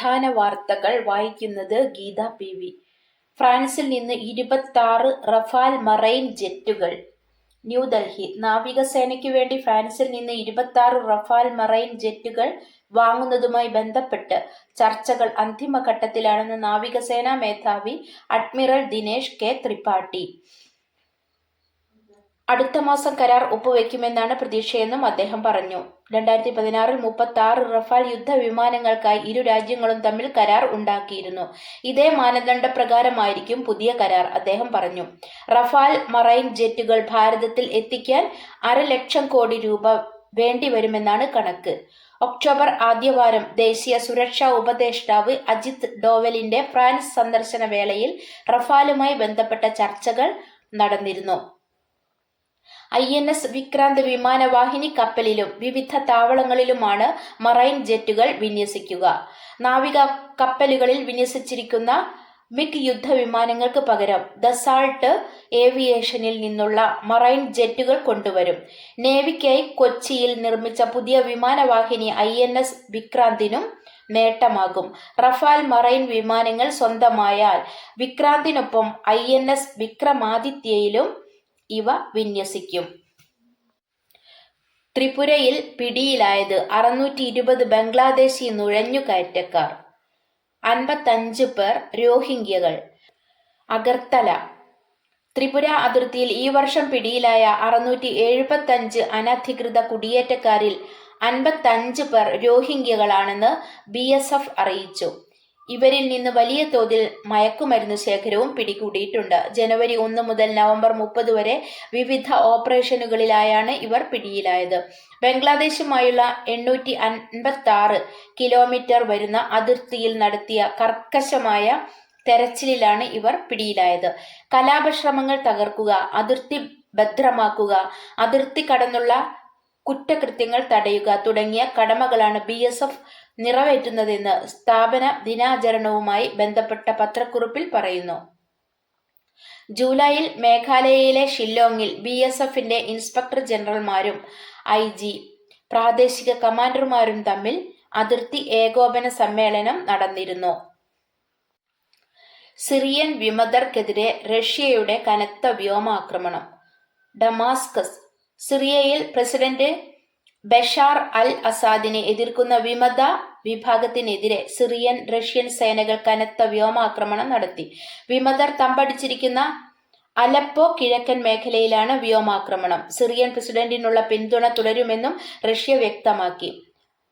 പ്രധാന വാർത്തകൾ വായിക്കുന്നത് ഗീത പി വി. ഫ്രാൻസിൽ നിന്ന് ഇരുപത്തി റഫാൽ മറൈൻ ജെറ്റുകൾ. ന്യൂഡൽഹി നാവികസേനയ്ക്ക് വേണ്ടി ഫ്രാൻസിൽ നിന്ന് ഇരുപത്തി റഫാൽ മറൈൻ ജെറ്റുകൾ വാങ്ങുന്നതുമായി ബന്ധപ്പെട്ട് ചർച്ചകൾ അന്തിമഘട്ടത്തിലാണെന്ന് നാവികസേനാ മേധാവി അഡ്മിറൽ ദിനേഷ് കെ ത്രിപാഠി. അടുത്ത മാസം കരാർ ഒപ്പുവെക്കുമെന്നാണ് പ്രതീക്ഷയെന്നും അദ്ദേഹം പറഞ്ഞു. രണ്ടായിരത്തി പതിനാറിൽ മുപ്പത്തി ആറ് റഫാൽ യുദ്ധ വിമാനങ്ങൾക്കായി ഇരു രാജ്യങ്ങളും തമ്മിൽ കരാർ ഉണ്ടാക്കിയിരുന്നു. ഇതേ മാനദണ്ഡ പ്രകാരമായിരിക്കും പുതിയ കരാർ അദ്ദേഹം പറഞ്ഞു. റഫാൽ മറൈൻ ജെറ്റുകൾ ഭാരതത്തിൽ എത്തിക്കാൻ അരലക്ഷം കോടി രൂപ വേണ്ടിവരുമെന്നാണ് കണക്ക്. ഒക്ടോബർ ആദ്യവാരം ദേശീയ സുരക്ഷാ ഉപദേഷ്ടാവ് അജിത് ഡോവലിന്റെ ഫ്രാൻസ് സന്ദർശന വേളയിൽ റഫാലുമായി ബന്ധപ്പെട്ട ചർച്ചകൾ നടന്നിരുന്നു. ഐ എൻ എസ് വിക്രാന്ത് വിമാനവാഹിനി കപ്പലിലും വിവിധ താവളങ്ങളിലുമാണ് മറൈൻ ജെറ്റുകൾ വിന്യസിക്കുക. നാവിക കപ്പലുകളിൽ വിന്യസിച്ചിരിക്കുന്ന മിക് മിഗ് യുദ്ധവിമാനങ്ങൾക്ക് പകരം ദസാൾട്ട് ഏവിയേഷനിൽ നിന്നുള്ള മറൈൻ ജെറ്റുകൾ കൊണ്ടുവരും. നേവിക്കായി കൊച്ചിയിൽ നിർമ്മിച്ച പുതിയ വിമാനവാഹിനി ഐ എൻ എസ് വിക്രാന്തിനും നേട്ടമാകും. റഫാൽ മറൈൻ വിമാനങ്ങൾ സ്വന്തമായാൽ വിക്രാന്തിനൊപ്പം ഐ എൻ എസ് വിക്രമാദിത്യയിലും ഇവ വിന്യസിക്കും. ത്രിപുരയിൽ പിടിയിലായത് അറുന്നൂറ്റി ഇരുപത് ബംഗ്ലാദേശി നുഴഞ്ഞുകയറ്റക്കാർ. അൻപത്തഞ്ച് പേർ രോഹിംഗ്യകൾ. അഗർത്തല. ത്രിപുര അതിർത്തിയിൽ ഈ വർഷം പിടിയിലായ അറുന്നൂറ്റി എഴുപത്തഞ്ച് അനധികൃത കുടിയേറ്റക്കാരിൽ അൻപത്തഞ്ച് പേർ രോഹിംഗ്യകളാണെന്ന് ബി എസ് എഫ് അറിയിച്ചു. ഇവരിൽ നിന്ന് വലിയ തോതിൽ മയക്കുമരുന്ന് ശേഖരവും പിടികൂടിയിട്ടുണ്ട്. ജനുവരി ഒന്ന് മുതൽ നവംബർ മുപ്പത് വരെ വിവിധ ഓപ്പറേഷനുകളിലായാണ് ഇവർ പിടിയിലായത്. ബംഗ്ലാദേശുമായുള്ള എണ്ണൂറ്റി അൻപത്തി ആറ് കിലോമീറ്റർ വരുന്ന അതിർത്തിയിൽ നടത്തിയ കർക്കശമായ തെരച്ചിലിലാണ് ഇവർ പിടിയിലായത്. കലാപശ്രമങ്ങൾ തകർക്കുക അതിർത്തി ഭദ്രമാക്കുക അതിർത്തി കടന്നുള്ള കുറ്റകൃത്യങ്ങൾ തടയുക തുടങ്ങിയ കടമകളാണ് ബി എസ് എഫ് നിറവേറ്റുന്നതെന്ന് സ്ഥാപന ദിനാചരണവുമായി ബന്ധപ്പെട്ട പത്രക്കുറിപ്പിൽ പറയുന്നു. ജൂലൈയിൽ മേഘാലയയിലെ ഷില്ലോങ്ങിൽ ബി എസ് എഫിന്റെ ഇൻസ്പെക്ടർ ജനറൽമാരും ഐ ജി പ്രാദേശിക കമാൻഡർമാരും തമ്മിൽ അതിർത്തി ഏകോപന സമ്മേളനം നടന്നിരുന്നു. സിറിയൻ വിമതർക്കെതിരെ റഷ്യയുടെ കനത്ത വ്യോമാക്രമണം. ഡമാസ്കസ് സിറിയയിൽ പ്രസിഡന്റ് ബഷാർ അൽ അസാദിനെ എതിർക്കുന്ന വിമത വിഭാഗത്തിനെതിരെ സിറിയൻ റഷ്യൻ സേനകൾ കനത്ത വ്യോമാക്രമണം നടത്തി. വിമതർ തമ്പടിച്ചിരിക്കുന്ന അലപ്പോ കിഴക്കൻ മേഖലയിലാണ് വ്യോമാക്രമണം. സിറിയൻ പ്രസിഡന്റിനുള്ള പിന്തുണ തുടരുമെന്നും റഷ്യ വ്യക്തമാക്കി.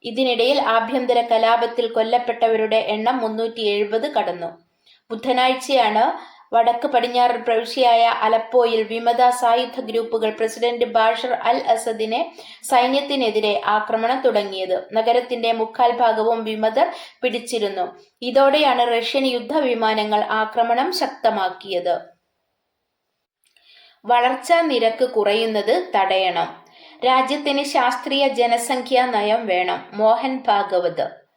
ഇതിനിടയിൽ ആഭ്യന്തര കലാപത്തിൽ കൊല്ലപ്പെട്ടവരുടെ എണ്ണം മുന്നൂറ്റി എഴുപത് കടന്നു. ബുധനാഴ്ചയാണ് വടക്ക് പടിഞ്ഞാറൻ പ്രവിശ്യയായ അലപ്പോയിൽ വിമത സായുധ ഗ്രൂപ്പുകൾ പ്രസിഡന്റ് ബാഷർ അൽ അസദിനെ സൈന്യത്തിനെതിരെ ആക്രമണം തുടങ്ങിയത്. നഗരത്തിന്റെ മുക്കാൽ ഭാഗവും വിമതർ പിടിച്ചിരുന്നു. ഇതോടെയാണ് റഷ്യൻ യുദ്ധവിമാനങ്ങൾ ആക്രമണം ശക്തമാക്കിയത്. വളർച്ചാ നിരക്ക് കുറയുന്നത് തടയണം. രാജ്യത്തിന് ശാസ്ത്രീയ ജനസംഖ്യാ നയം വേണം. മോഹൻ ഭാഗവത്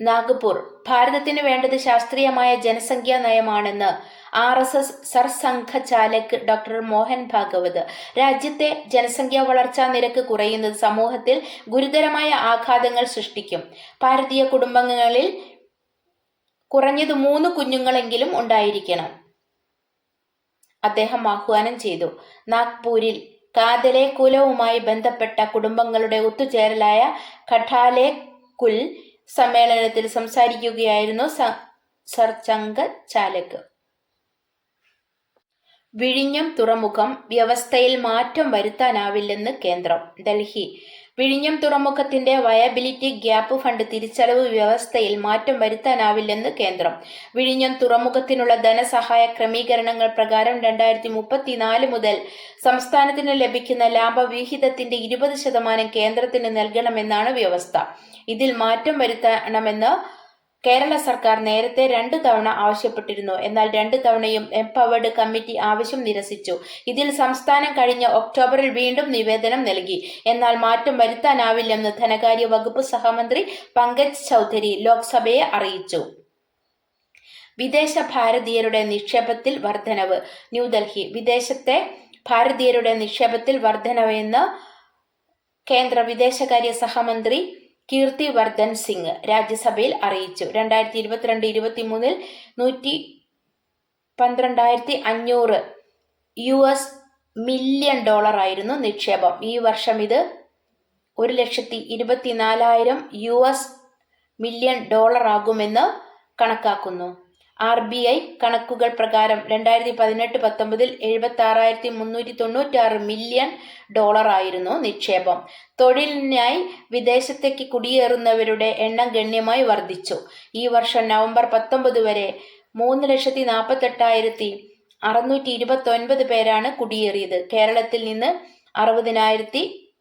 നാഗ്പൂർ. ഭാരതത്തിന് വേണ്ടത് ശാസ്ത്രീയമായ ജനസംഖ്യാ നയമാണെന്ന് R S S Sarsanghchalak doctor Mohan Bhagwat. രാജ്യത്തെ ജനസംഖ്യാ വളർച്ചാ നിരക്ക് കുറയുന്നത് സമൂഹത്തിൽ ഗുരുതരമായ ആഘാതങ്ങൾ സൃഷ്ടിക്കും. ഭാരതീയ കുടുംബങ്ങളിൽ കുറഞ്ഞത് മൂന്ന് കുഞ്ഞുങ്ങളെങ്കിലും ഉണ്ടായിരിക്കണം. അദ്ദേഹം ആഹ്വാനം ചെയ്തു. നാഗ്പൂരിൽ കാതലെ കുലവുമായി ബന്ധപ്പെട്ട കുടുംബങ്ങളുടെ ഒത്തുചേരലായ ഖഠാലെ കുൽ സമ്മേളനത്തിൽ സംസാരിക്കുകയായിരുന്നു സർ ചങ്ക ചാലക്. വിഴിഞ്ഞം തുറമുഖം വ്യവസ്ഥയിൽ മാറ്റം വരുത്താനാവില്ലെന്ന് കേന്ദ്രം ഡൽഹി. വിഴിഞ്ഞം തുറമുഖത്തിന്റെ വയബിലിറ്റി ഗ്യാപ്പ് ഫണ്ട് തിരിച്ചടവ് വ്യവസ്ഥയിൽ മാറ്റം വരുത്താനാവില്ലെന്ന് കേന്ദ്രം. വിഴിഞ്ഞം തുറമുഖത്തിനുള്ള ധനസഹായ ക്രമീകരണങ്ങൾ പ്രകാരം രണ്ടായിരത്തി മുപ്പത്തിനാല് മുതൽ സംസ്ഥാനത്തിന് ലഭിക്കുന്ന ലാഭവിഹിതത്തിന്റെ ഇരുപത് ശതമാനം കേന്ദ്രത്തിന് നൽകണമെന്നാണ് വ്യവസ്ഥ. ഇതിൽ മാറ്റം വരുത്തണമെന്ന് കേരള സർക്കാർ നേരത്തെ രണ്ടു തവണ ആവശ്യപ്പെട്ടിരുന്നു. എന്നാൽ രണ്ടു തവണയും എംപവേർഡ് കമ്മിറ്റി ആവശ്യം നിരസിച്ചു. ഇതിൽ സംസ്ഥാനം കഴിഞ്ഞ ഒക്ടോബറിൽ വീണ്ടും നിവേദനം നൽകി. എന്നാൽ മാറ്റം വരുത്താനാവില്ലെന്ന് ധനകാര്യ വകുപ്പ് സഹമന്ത്രി പങ്കജ് ചൗധരി ലോക്സഭയെ അറിയിച്ചു. വിദേശ ഭാരതീയരുടെ നിക്ഷേപത്തിൽ വർധനവ്. ന്യൂഡൽഹി. വിദേശത്തെ ഭാരതീയരുടെ നിക്ഷേപത്തിൽ വർധനവെന്ന് കേന്ദ്ര വിദേശകാര്യ സഹമന്ത്രി കീർത്തി വർദ്ധൻ സിംഗ് രാജ്യസഭയിൽ അറിയിച്ചു. രണ്ടായിരത്തി ഇരുപത്തിരണ്ട് ഇരുപത്തിമൂന്നിൽ നൂറ്റി പന്ത്രണ്ടായിരത്തി അഞ്ഞൂറ് യു എസ് മില്യൺ ഡോളർ ആയിരുന്നു നിക്ഷേപം. ഈ വർഷം ഇത് ഒരു ലക്ഷത്തി ഇരുപത്തിനാലായിരം യു എസ് മില്യൺ ഡോളർ ആകുമെന്ന് കണക്കാക്കുന്നു. ആർ ബി ഐ കണക്കുകൾ പ്രകാരം രണ്ടായിരത്തി പതിനെട്ട് പത്തൊമ്പതിൽ എഴുപത്തി ആറായിരത്തി മുന്നൂറ്റി തൊണ്ണൂറ്റാറ് മില്യൺ ഡോളർ ആയിരുന്നു നിക്ഷേപം. തൊഴിലിനായി വിദേശത്തേക്ക് കുടിയേറുന്നവരുടെ എണ്ണം ഗണ്യമായി വർദ്ധിച്ചു. ഈ വർഷം നവംബർ പത്തൊമ്പത് വരെ മൂന്ന് ലക്ഷത്തി നാൽപ്പത്തെട്ടായിരത്തി അറുന്നൂറ്റി ഇരുപത്തൊൻപത് പേരാണ് കുടിയേറിയത്. കേരളത്തിൽ നിന്ന് അറുപതിനായിരത്തി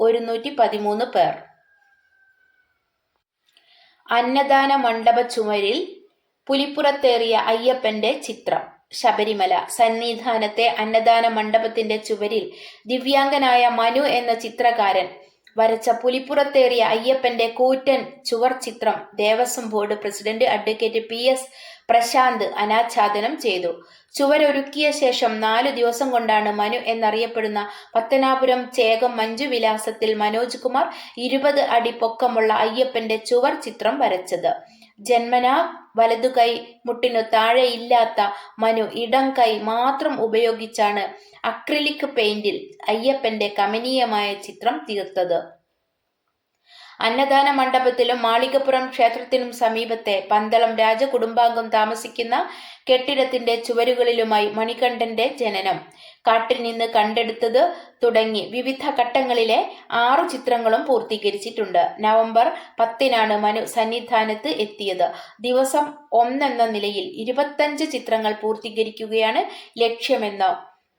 ഒരുന്നൂറ്റി പതിമൂന്ന് പേർ. അന്നദാന മണ്ഡപ ചുമരിൽ പുലിപ്പുറത്തേറിയ അയ്യപ്പന്റെ ചിത്രം. ശബരിമല സന്നിധാനത്തെ അന്നദാന മണ്ഡപത്തിന്റെ ചുവരിൽ ദിവ്യാംഗനായ മനു എന്ന ചിത്രകാരൻ വരച്ച പുലിപ്പുറത്തേറിയ അയ്യപ്പന്റെ കൂറ്റൻ ചുവർ ചിത്രം Devaswom board president advocate P S Prashanth അനാച്ഛാദനം ചെയ്തു. ചുവരൊരുക്കിയ ശേഷം നാലു ദിവസം കൊണ്ടാണ് മനു എന്നറിയപ്പെടുന്ന പത്തനാപുരം ചേകം മഞ്ജു വിലാസത്തിൽ മനോജ് കുമാർ ഇരുപത് അടി പൊക്കമുള്ള അയ്യപ്പന്റെ ചുവർ ചിത്രം വരച്ചത്. ജന്മനാ വലതുകൈ മുട്ടിനു താഴെയില്ലാത്ത മനു ഇടം കൈ മാത്രം ഉപയോഗിച്ചാണ് അക്രിലിക് പെയിന്റിൽ അയ്യപ്പന്റെ കമനീയമായ ചിത്രം തീർത്തത് അന്നദാന മണ്ഡപത്തിലും മാളികപ്പുറം ക്ഷേത്രത്തിനും സമീപത്തെ പന്തളം രാജകുടുംബാംഗം താമസിക്കുന്ന കെട്ടിടത്തിന്റെ ചുവരുകളിലുമായി മണികണ്ഠന്റെ ജനനം. കാട്ടിൽ നിന്ന് കണ്ടെടുത്തത് തുടങ്ങി. വിവിധ ഘട്ടങ്ങളിലെ ആറു ചിത്രങ്ങളും പൂർത്തീകരിച്ചിട്ടുണ്ട്. നവംബർ പത്തിനാണ് മനു സന്നിധാനത്ത് എത്തിയത്. ദിവസം ഒന്നെന്ന നിലയിൽ ഇരുപത്തഞ്ച് ചിത്രങ്ങൾ പൂർത്തീകരിക്കുകയാണ് ലക്ഷ്യമെന്ന്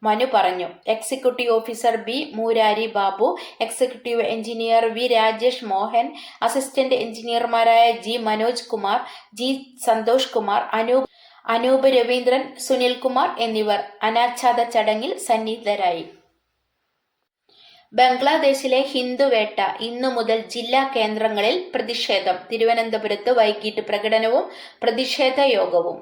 മനു പറഞ്ഞു. Executive officer B Murari Babu executive engineer V Rajesh Mohan assistant എഞ്ചിനീയർമാരായ G Manoj Kumar G Santhosh Kumar Anoop Anoop Raveendran Sunilkumar എന്നിവർ അനാച്ഛാദ ചടങ്ങിൽ സന്നിഹിതരായി. ബംഗ്ലാദേശിലെ ഹിന്ദുവേട്ട ഇന്നു മുതൽ ജില്ലാ കേന്ദ്രങ്ങളിൽ പ്രതിഷേധം. തിരുവനന്തപുരത്ത് വൈകിട്ട് പ്രകടനവും പ്രതിഷേധ യോഗവും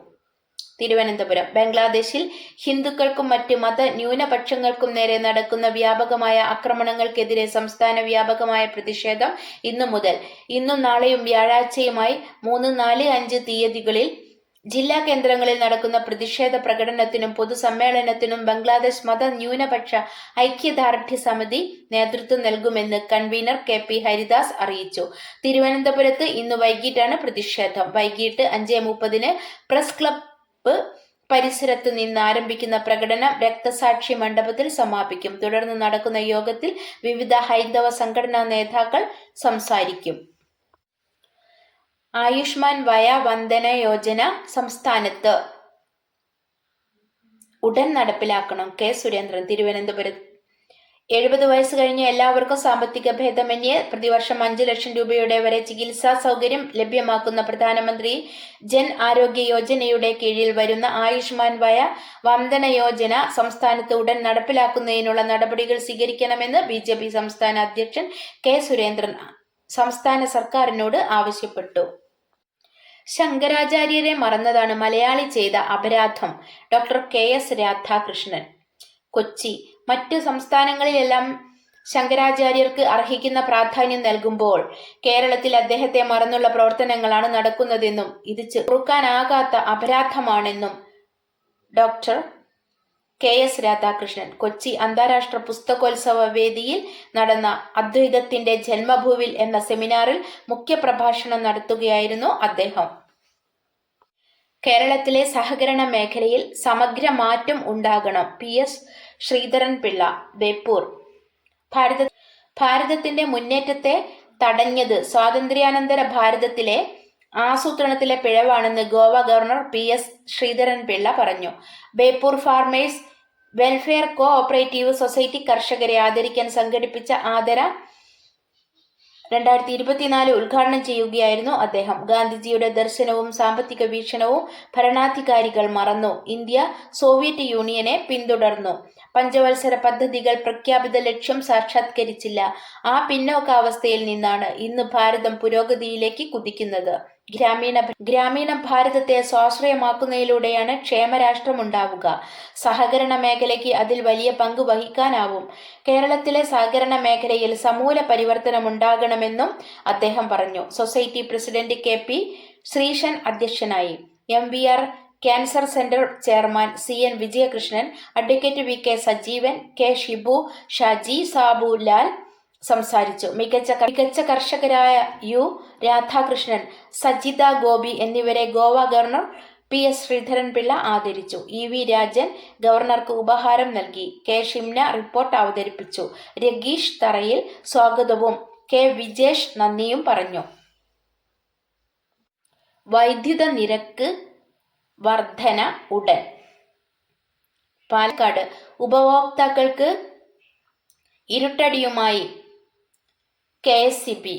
തിരുവനന്തപുരം ബംഗ്ലാദേശിൽ ഹിന്ദുക്കൾക്കും മറ്റ് മത ന്യൂനപക്ഷങ്ങൾക്കും നേരെ നടക്കുന്ന വ്യാപകമായ ആക്രമണങ്ങൾക്കെതിരെ സംസ്ഥാന വ്യാപകമായ പ്രതിഷേധം ഇന്നു മുതൽ. ഇന്നും നാളെയും വ്യാഴാഴ്ചയുമായി മൂന്ന് നാല് അഞ്ച് തീയതികളിൽ ജില്ലാ കേന്ദ്രങ്ങളിൽ നടക്കുന്ന പ്രതിഷേധ പ്രകടനത്തിനും പൊതുസമ്മേളനത്തിനും ബംഗ്ലാദേശ് മത ന്യൂനപക്ഷ ഐക്യദാർഢ്യ സമിതി നേതൃത്വം നൽകുമെന്ന് കൺവീനർ കെ പി ഹരിദാസ് അറിയിച്ചു. തിരുവനന്തപുരത്ത് ഇന്ന് വൈകിട്ടാണ് പ്രതിഷേധം. വൈകിട്ട് അഞ്ചേ മുപ്പതിന് പ്രസ് ക്ലബ്ബ് പരിസരത്ത് നിന്ന് ആരംഭിക്കുന്ന പ്രകടനം രക്തസാക്ഷി മണ്ഡപത്തിൽ സമാപിക്കും. തുടർന്ന് നടക്കുന്ന യോഗത്തിൽ വിവിധ ഹൈന്ദവ സംഘടനാ നേതാക്കൾ സംസാരിക്കും. ആയുഷ്മാൻ വയ വന്ദന യോജന സംസ്ഥാനത്ത്. ഉടൻ നടപ്പിലാക്കണം കെ സുരേന്ദ്രൻ തിരുവനന്തപുരത്ത് എഴുപത് വയസ്സ് കഴിഞ്ഞ എല്ലാവർക്കും സാമ്പത്തിക ഭേദമന്യേ പ്രതിവർഷം അഞ്ച് ലക്ഷം രൂപയുടെ വരെ ചികിത്സാ സൗകര്യം ലഭ്യമാക്കുന്ന പ്രധാനമന്ത്രി ജൻ ആരോഗ്യ യോജനയുടെ കീഴിൽ വരുന്ന ആയുഷ്മാൻ വയ വന്ദന യോജന സംസ്ഥാനത്ത് ഉടൻ നടപ്പിലാക്കുന്നതിനുള്ള നടപടികൾ സ്വീകരിക്കണമെന്ന് ബി സംസ്ഥാന അധ്യക്ഷൻ കെ സുരേന്ദ്രൻ സംസ്ഥാന സർക്കാരിനോട് ആവശ്യപ്പെട്ടു. ശങ്കരാചാര്യരെ മറന്നതാണ് മലയാളി ചെയ്ത അപരാധം. Doctor K S Radhakrishnan. Kochi. മറ്റ് സംസ്ഥാനങ്ങളിലെല്ലാം ശങ്കരാചാര്യർക്ക് അർഹിക്കുന്ന പ്രാധാന്യം നൽകുമ്പോൾ കേരളത്തിൽ അദ്ദേഹത്തെ മറന്നുള്ള പ്രവർത്തനങ്ങളാണ് നടക്കുന്നതെന്നും ഇത് ചെറുക്കാനാകാത്ത അപരാധമാണെന്നും doctor K S Radhakrishnan. Kochi അന്താരാഷ്ട്ര പുസ്തകോത്സവ വേദിയിൽ നടന്ന അദ്വൈതത്തിന്റെ ജന്മഭൂവിൽ എന്ന സെമിനാറിൽ മുഖ്യപ്രഭാഷണം നടത്തുകയായിരുന്നു അദ്ദേഹം. കേരളത്തിലെ സഹകരണ മേഖലയിൽ സമഗ്ര മാറ്റം ഉണ്ടാകണം. പി. എസ്. ശ്രീധരൻ പിള്ള ബേപ്പൂർ. ഭാരത ഭാരതത്തിന്റെ മുന്നേറ്റത്തെ തടഞ്ഞത് സ്വാതന്ത്ര്യാനന്തര ഭാരതത്തിലെ ആസൂത്രണത്തിലെ പിഴവാണെന്ന് Goa governor P S Sreedharan Pillai പറഞ്ഞു. Beypore farmers welfare cooperative society കർഷകരെ ആദരിക്കാൻ സംഘടിപ്പിച്ച ആദര രണ്ടായിരത്തി ഇരുപത്തിനാല് ഉദ്ഘാടനം ചെയ്യുകയായിരുന്നു അദ്ദേഹം. ഗാന്ധിജിയുടെ ദർശനവും സാമ്പത്തിക വീക്ഷണവും ഭരണാധികാരികൾ മറന്നു. ഇന്ത്യ സോവിയറ്റ് യൂണിയനെ പിന്തുടർന്നു. പഞ്ചവത്സര പദ്ധതികൾ പ്രഖ്യാപിത ലക്ഷ്യം സാക്ഷാത്കരിച്ചില്ല. ആ പിന്നോക്കാവസ്ഥയിൽ നിന്നാണ് ഇന്ന് ഭാരതം പുരോഗതിയിലേക്ക് കുതിക്കുന്നത്. ഗ്രാമീണ ഗ്രാമീണ ഭാരതത്തെ സ്വാശ്രയമാക്കുന്നതിലൂടെയാണ് ക്ഷേമരാഷ്ട്രമുണ്ടാവുക. സഹകരണ മേഖലയ്ക്ക് അതിൽ വലിയ പങ്ക് വഹിക്കാനാവും. കേരളത്തിലെ സഹകരണ മേഖലയിൽ സമൂല പരിവർത്തനം ഉണ്ടാകണമെന്നും അദ്ദേഹം പറഞ്ഞു. Society president K P Sreesan അധ്യക്ഷനായി. M V R cancer centre chairman C N Vijayakrishnan advocate V K Sajeevan K Shibu Shaji Sabu Lal സംസാരിച്ചു. മികച്ച മികച്ച കർഷകരായ യു രാധാകൃഷ്ണൻ സജിത ഗോപി എന്നിവരെ Goa governor P S Sreedharanpillai ആദരിച്ചു. ഇ വി രാജൻ ഗവർണർക്ക് ഉപഹാരം നൽകി. കെ ഷിംന റിപ്പോർട്ട് അവതരിപ്പിച്ചു. രഗീഷ് തറയിൽ സ്വാഗതവും. കെ വിജേഷ് നന്ദിയും പറഞ്ഞു. വൈദ്യുത നിരക്ക് വർധന ഉടൻ. പാലക്കാട് ഉപഭോക്താക്കൾക്ക് ഇരുട്ടടിയുമായി കെ എസ് സി ബി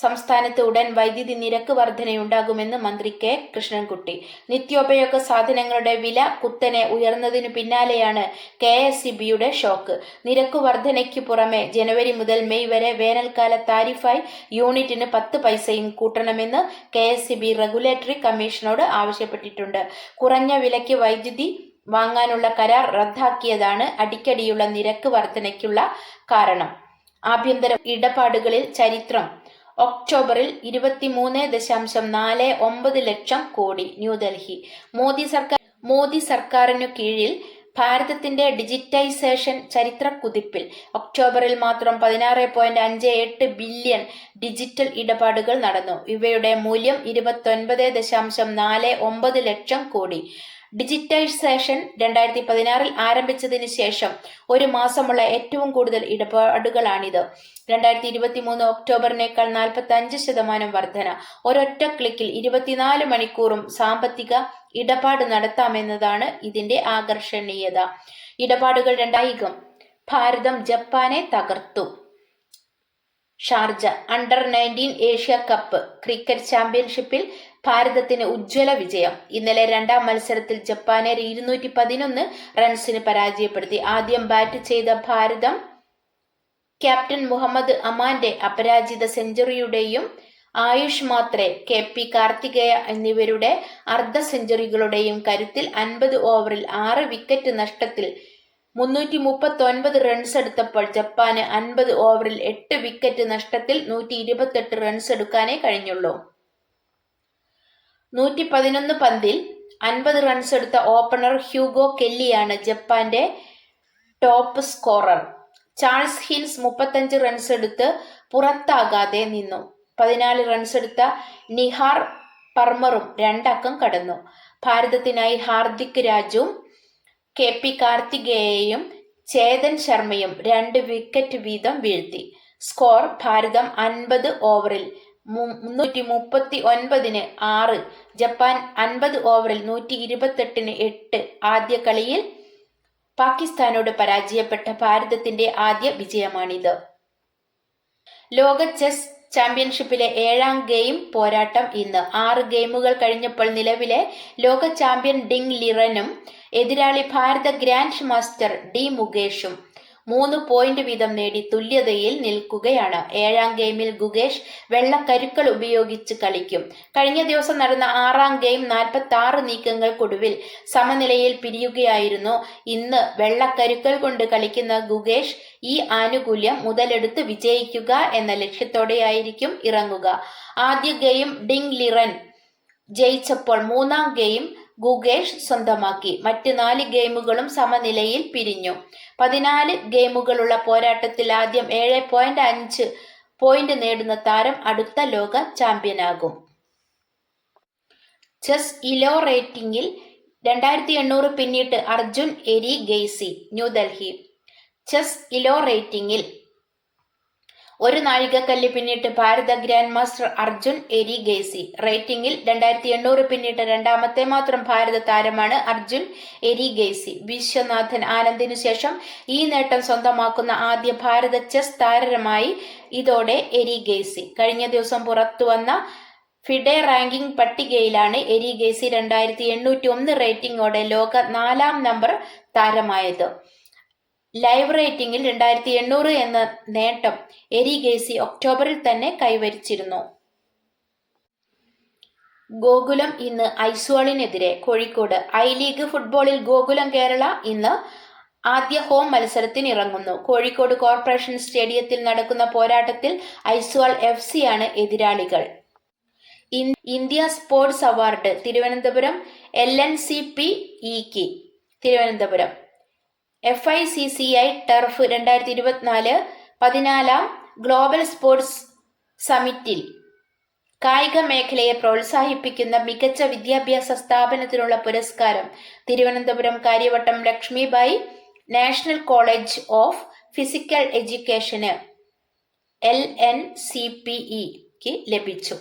സംസ്ഥാനത്ത് ഉടൻ വൈദ്യുതി നിരക്ക് വർധനയുണ്ടാകുമെന്ന് മന്ത്രി കെ. കൃഷ്ണൻകുട്ടി. നിത്യോപയോഗ സാധനങ്ങളുടെ വില കുത്തനെ ഉയർന്നതിനു പിന്നാലെയാണ് കെ എസ് ഷോക്ക്. നിരക്ക് വർധനയ്ക്ക് പുറമെ ജനുവരി മുതൽ മെയ് വരെ വേനൽക്കാല താരിഫായി യൂണിറ്റിന് പത്ത് പൈസയും കൂട്ടണമെന്ന് കെ എസ് ബി റെഗുലേറ്ററി കമ്മീഷനോട് ആവശ്യപ്പെട്ടിട്ടുണ്ട്. കുറഞ്ഞ വിലയ്ക്ക് വൈദ്യുതി വാങ്ങാനുള്ള കരാർ റദ്ദാക്കിയതാണ് അടിക്കടിയുള്ള നിരക്ക് വർധനയ്ക്കുള്ള കാരണം. ആഭ്യന്തര ഇടപാടുകളിൽ ചരിത്രം. ഒക്ടോബറിൽ ഇരുപത്തിമൂന്ന് ദശാംശം നാല് ഒമ്പത് ലക്ഷം കോടി ന്യൂഡൽഹി. മോദി സർക്കാർ മോദി സർക്കാരിനു കീഴിൽ ഭാരതത്തിന്റെ ഡിജിറ്റൈസേഷൻ ചരിത്ര കുതിപ്പിൽ ഒക്ടോബറിൽ മാത്രം പതിനാറ് പോയിന്റ് അഞ്ച് എട്ട് ബില്യൺ ഡിജിറ്റൽ ഇടപാടുകൾ നടന്നു. ഇവയുടെ മൂല്യം ഇരുപത്തൊൻപത് ദശാംശം നാല് ഒമ്പത് ലക്ഷം കോടി. ഡിജിറ്റൈസേഷൻ രണ്ടായിരത്തി പതിനാറിൽ ആരംഭിച്ചതിന് ശേഷം ഒരു മാസമുള്ള ഏറ്റവും കൂടുതൽ ഇടപാടുകളാണിത്. രണ്ടായിരത്തി ഇരുപത്തി മൂന്ന് ഒക്ടോബറിനേക്കാൾ നാൽപ്പത്തി അഞ്ച് ശതമാനം വർധന. ഒരൊറ്റ ക്ലിക്കിൽ ഇരുപത്തിനാല് മണിക്കൂറും സാമ്പത്തിക ഇടപാട് നടത്താമെന്നതാണ് ഇതിന്റെ ആകർഷണീയത. ഇടപാടുകൾ രണ്ടായികം. ഭാരതം ജപ്പാനെ തകർത്തു. Sharjah under nineteen Asia cup cricket ചാമ്പ്യൻഷിപ്പിൽ ഭാരതത്തിന് ഉജ്ജ്വല വിജയം. ഇന്നലെ രണ്ടാം മത്സരത്തിൽ ജപ്പാനെ ഇരുന്നൂറ്റി പതിനൊന്ന് റൺസിന് പരാജയപ്പെടുത്തി. ആദ്യം ബാറ്റ് ചെയ്ത ഭാരതം ക്യാപ്റ്റൻ മുഹമ്മദ് അമാന്റെ അപരാജിത സെഞ്ചുറിയുടെയും ആയുഷ് മാത്രെ കെ പി കാർത്തികേയ എന്നിവരുടെ അർദ്ധ സെഞ്ചുറികളുടെയും കരുത്തിൽ അൻപത് ഓവറിൽ ആറ് വിക്കറ്റ് നഷ്ടത്തിൽ മുന്നൂറ്റി മുപ്പത്തി ഒൻപത് റൺസ് എടുത്തപ്പോൾ ജപ്പാന് അൻപത് ഓവറിൽ എട്ട് വിക്കറ്റ് നഷ്ടത്തിൽ നൂറ്റി ഇരുപത്തെട്ട് റൺസ് എടുക്കാനേ കഴിഞ്ഞുള്ളൂ. നൂറ്റി പതിനൊന്ന് പന്തിൽ അൻപത് റൺസ് എടുത്ത ഓപ്പണർ ഹ്യൂഗോ കെല്ലിയാണ് ജപ്പാന്റെ ടോപ്പ് സ്കോറർ ചാൾസ് ഹിൻസ് മുപ്പത്തഞ്ച് റൺസ് എടുത്ത് പുറത്താകാതെ നിന്നു. പതിനാല് റൺസ് എടുത്ത നിഹാർ പർമറും രണ്ടക്കം കടന്നു. ഭാരതത്തിനായി ഹാർദിക് രാജുവും കെ പി കാർത്തികേയയും ചേതൻ ശർമ്മയും രണ്ട് വിക്കറ്റ് വീതം വീഴ്ത്തി. സ്കോർ ഭാരതം അൻപത് ഓവറിൽ മുന്നൂറ്റി മുപ്പത്തി ഒൻപതിന് ആറ് ജപ്പാൻ അൻപത് ഓവറിൽ നൂറ്റി ഇരുപത്തെട്ടിന് എട്ട് ആദ്യ കളിയിൽ പാകിസ്ഥാനോട് പരാജയപ്പെട്ട ഭാരതത്തിന്റെ ആദ്യ വിജയമാണിത്. ലോക ചെസ് ചാമ്പ്യൻഷിപ്പിലെ ഏഴാം ഗെയിം പോരാട്ടം ഇന്ന്. ആറ് ഗെയിമുകൾ കഴിഞ്ഞപ്പോൾ നിലവിലെ ലോക ചാമ്പ്യൻ ഡിങ് ലിറനും എതിരാളി ഭാരത ഗ്രാൻഡ് മാസ്റ്റർ ഡി മുകേഷും മൂന്ന് പോയിന്റ് വീതം നേടി തുല്യതയിൽ നിൽക്കുകയാണ്. ഏഴാം ഗെയിമിൽ ഗുകേഷ് വെള്ളക്കരുക്കൾ ഉപയോഗിച്ച് കളിക്കും. കഴിഞ്ഞ ദിവസം നടന്ന ആറാം ഗെയിം നാൽപ്പത്തി ആറ് നീക്കങ്ങൾക്കൊടുവിൽ സമനിലയിൽ പിരിയുകയായിരുന്നു. ഇന്ന് വെള്ളക്കരുക്കൾ കൊണ്ട് കളിക്കുന്ന ഗുഗേഷ് ഈ ആനുകൂല്യം മുതലെടുത്ത് വിജയിക്കുക എന്ന ലക്ഷ്യത്തോടെയായിരിക്കും ഇറങ്ങുക. ആദ്യ ഗെയിം ഡിങ് ലിറൻ ജയിച്ചപ്പോൾ മൂന്നാം ഗെയിം ഗുഗേഷ് സ്വന്തമാക്കി. മറ്റ് നാല് ഗെയിമുകളും സമനിലയിൽ പിരിഞ്ഞു. പതിനാല് ഗെയിമുകളുള്ള പോരാട്ടത്തിൽ ആദ്യം ഏഴ് പോയിന്റ് അഞ്ച് പോയിന്റ് നേടുന്ന താരം അടുത്ത ലോക ചാമ്പ്യനാകും. ചെസ് ഇലോ റേറ്റിംഗിൽ രണ്ടായിരത്തി എണ്ണൂറ് പിന്നിട്ട് അർജുൻ എരി ഗെയ്സി ന്യൂഡൽഹി. ചെസ് ഇലോ റേറ്റിംഗിൽ ഒരു നാഴികക്കല്ല് പിന്നിട്ട് ഭാരത ഗ്രാൻഡ് മാസ്റ്റർ അർജുൻ എരി ഗേസി റേറ്റിംഗിൽ രണ്ടായിരത്തി എണ്ണൂറ് പിന്നിട്ട് രണ്ടാമത്തെ മാത്രം ഭാരത താരമാണ് അർജുൻ എരി ഗേസി വിശ്വനാഥൻ ആനന്ദിനു ശേഷം ഈ നേട്ടം സ്വന്തമാക്കുന്ന ആദ്യ ഭാരത ചെസ് താരമായി ഇതോടെ എരി ഗേസി കഴിഞ്ഞ ദിവസം പുറത്തു വന്ന ഫിഡെ റാങ്കിംഗ് പട്ടികയിലാണ് എരി ഗേസി രണ്ടായിരത്തി എണ്ണൂറ്റി ഒന്ന് റേറ്റിംഗോടെ ലോക നാലാം നമ്പർ താരമായത്. ലൈവ് റേറ്റിംഗിൽ രണ്ടായിരത്തി എണ്ണൂറ് എന്ന നേട്ടം എരി ഗേസി ഒക്ടോബറിൽ തന്നെ കൈവരിച്ചിരുന്നു. ഗോകുലം ഇന്ന് ഐസ്വാളിനെതിരെ കോഴിക്കോട് ഐ ലീഗ് ഫുട്ബോളിൽ ഗോകുലം കേരള ഇന്ന് ആദ്യ ഹോം മത്സരത്തിന് ഇറങ്ങുന്നു കോഴിക്കോട് കോർപ്പറേഷൻ സ്റ്റേഡിയത്തിൽ നടക്കുന്ന പോരാട്ടത്തിൽ ഐസ്വാൾ എഫ് സിയാണ് എതിരാളികൾ India sports award Thiruvananthapuram L N C P ഇക്ക് Thiruvananthapuram F I C C I turf രണ്ടായിരത്തി ഇരുപത്തിനാല് പതിനാലാം ഗ്ലോബൽ സ്പോർട്സ് സമിറ്റിൽ കായിക മേഖലയെ പ്രോത്സാഹിപ്പിക്കുന്ന മികച്ച വിദ്യാഭ്യാസ സ്ഥാപനത്തിനുള്ള പുരസ്കാരം Thiruvananthapuram Kariavattom Lakshmibai national college of physical education L N C P ഇക്ക് ലഭിച്ചു.